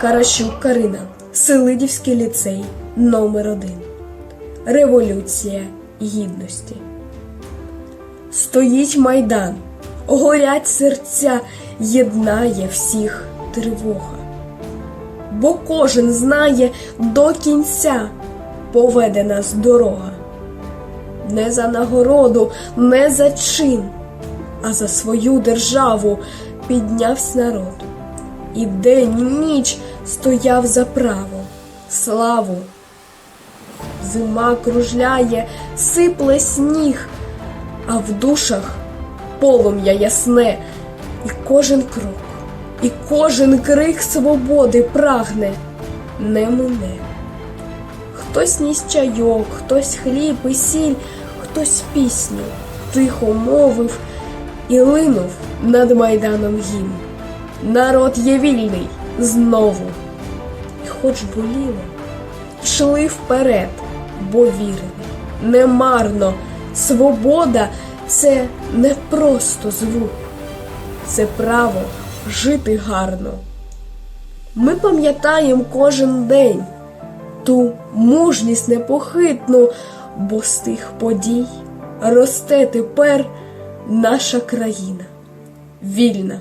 Таращук Карина, Селидівський ліцей номер 1 Революція гідності. Стоїть майдан, горять серця, єднає всіх тривога. Бо кожен знає до кінця поведе нас дорога. Не за нагороду, не за чин, а за свою державу піднявся народ. І день і ніч стояв за право, славу. Зима кружляє, сипле сніг, а в душах полум'я ясне, і кожен крок, і кожен крик свободи прагне, не мине. Хтось ніс чайок, хтось хліб і сіль, хтось пісню тихо мовив і линув над майданом гімн. Народ є вільний знову. І хоч боліло, йшли вперед, бо вірили. Немарно свобода це не просто звук, це право жити гарно. Ми пам'ятаємо кожен день ту мужність непохитну, бо з тих подій росте тепер наша країна вільна.